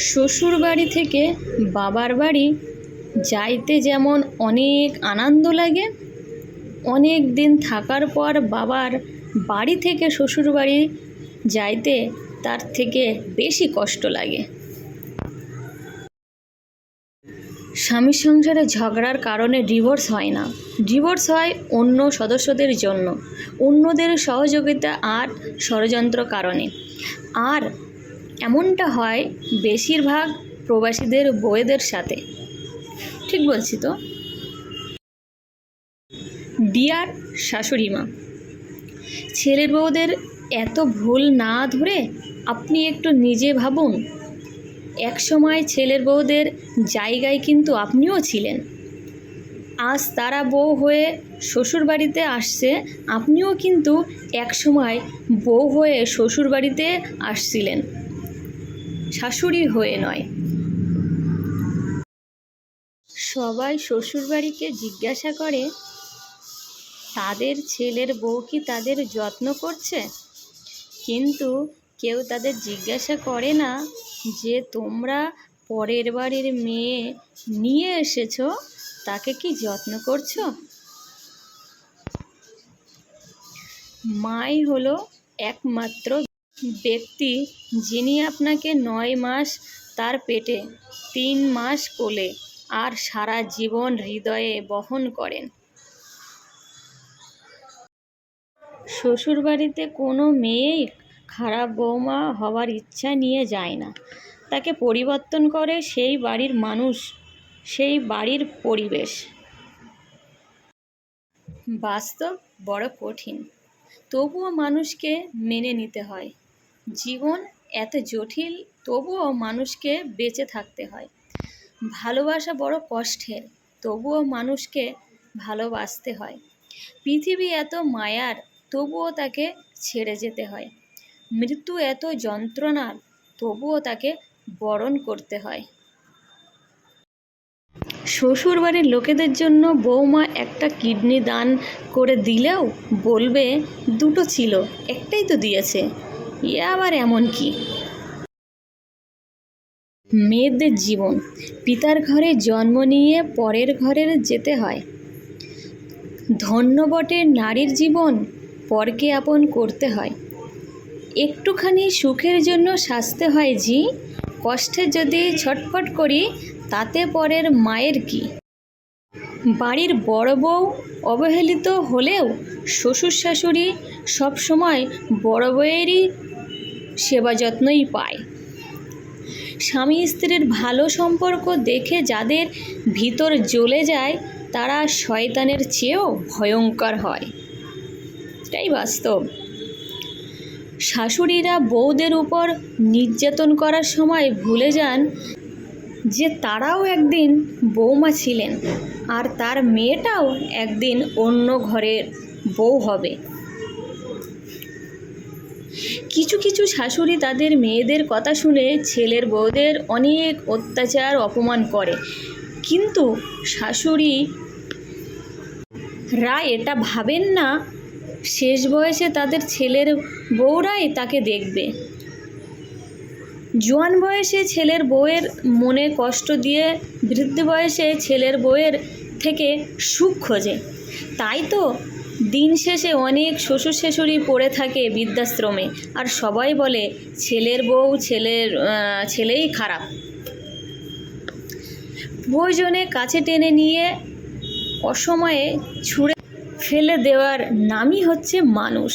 শ্বশুর বাড়ি থেকে বাবার বাড়ি যাইতে যেমন অনেক আনন্দ লাগে, অনেক দিন থাকার পর বাবার বাড়ি থেকে শ্বশুর বাড়ি যাইতে তার থেকে বেশি কষ্ট লাগে। স্বামী সংসারে ঝগড়ার কারণে ডিভোর্স হয় না। ডিভোর্স হয় অন্য সদস্যদের জন্য। অন্যদের সহযোগিতা আর ষড়যন্ত্র কারণে। আর এমনটা হয় বেশিরভাগ প্রবাসীদের বউয়েদের সাথে। ঠিক বলছি তো? ডিয়ার শাশুড়ি মা, ছেলের বউদের এত ভুল না ধরে আপনি একটু নিজে ভাবুন। এক সময় ছেলের বউদের জায়গায় কিন্তু আপনিও ছিলেন। আজ তারা বউ হয়ে শ্বশুর বাড়িতে আসছে, আপনিও কিন্তু এক সময় বউ হয়ে শ্বশুর বাড়িতে আসছিলেন। শাশুড়ি হয়ে নয়। সবাই শ্বশুরবাড়িকে জিজ্ঞাসা করে, তাদের ছেলের বউ কি তাদের যত্ন করছে? কিন্তু কেউ তাদের জিজ্ঞাসা করে না যে, তোমরা পরের বাড়ির মেয়ে নিয়ে এসেছ, তাকে কি যত্ন করছ? মাই হলো একমাত্র ব্যক্তি যিনি আপনাকে নয় মাস তার পেটে, তিন মাস কোলে আর সারা জীবন হৃদয়ে বহন করেন। শ্বশুরবাড়িতে কোনো মেয়েই খারাপ বৌমা হওয়ার ইচ্ছা নিয়ে যায় না। তাকে পরিবর্তন করে সেই বাড়ির মানুষ, সেই বাড়ির পরিবেশ। বাস্তব বড় কঠিন। তবুও মানুষকে মেনে নিতে হয়। জীবন এত জটিল, তবুও মানুষকে বেঁচে থাকতে হয়। ভালোবাসা বড় কষ্টের, তবুও মানুষকে ভালোবাসতে হয়। পৃথিবী এত মায়ার, তবুও তাকে ছেড়ে যেতে হয়। মৃত্যু এত যন্ত্রণার, তবুও তাকে বরণ করতে হয়। শ্বশুরবাড়ির লোকেদের জন্য বৌমা একটা কিডনি দান করে দিলেও বলবে, দুটো ছিল, একটাই তো দিয়েছে। এ আবার এমন কি? মেয়েদের জীবন। পিতার ঘরে জন্ম নিয়ে পরের ঘরে যেতে হয়। ধন্য বটে নারীর জীবন, পরকে আপন করতে হয়। একটুখানি সুখের জন্য সাজতে হয় জি কষ্টে যদি ছটফট করি, তাতে পরের মায়ের কি? বাড়ির বড় বউ অবহেলিত হলেও শ্বশুর শাশুড়ি সবসময় বড় বউয়েরই সেবা যত্নই পায়। স্বামী স্ত্রীর ভালো সম্পর্ক দেখে যাদের ভিতর জ্বলে যায়, তারা শয়তানের চেয়েও ভয়ঙ্কর হয়। এটাই বাস্তব। শাশুড়িরা বউদের উপর নির্যাতন করার সময় ভুলে যান যে তারাও একদিন বৌমা ছিলেন আর তার মেয়েটাও একদিন অন্য ঘরের বউ হবে। কিছু কিছু শাশুড়ি তাদের মেয়েদের কথা শুনে ছেলের বউদের অনেক অত্যাচার, অপমান করে। কিন্তু শাশুড়ি রা এটা ভাবেন না, শেষ বয়সে তাদের ছেলের বউরাই তাকে দেখবে। জোয়ান বয়সে ছেলের বউয়ের মনে কষ্ট দিয়ে বৃদ্ধ বয়সে ছেলের বউয়ের থেকে সুখ খোঁজে। তাই তো দিন শেষে অনেক শ্বশুর শাশুড়ি পড়ে থাকে বৃদ্ধাশ্রমে। আর সবাই বলে, ছেলের বউ ছেলের ছেলেই খারাপ। প্রয়োজনে কাছে টেনে নিয়ে অসময়ে ছুঁড়ে ফেলে দেওয়ার নামই হচ্ছে মানুষ।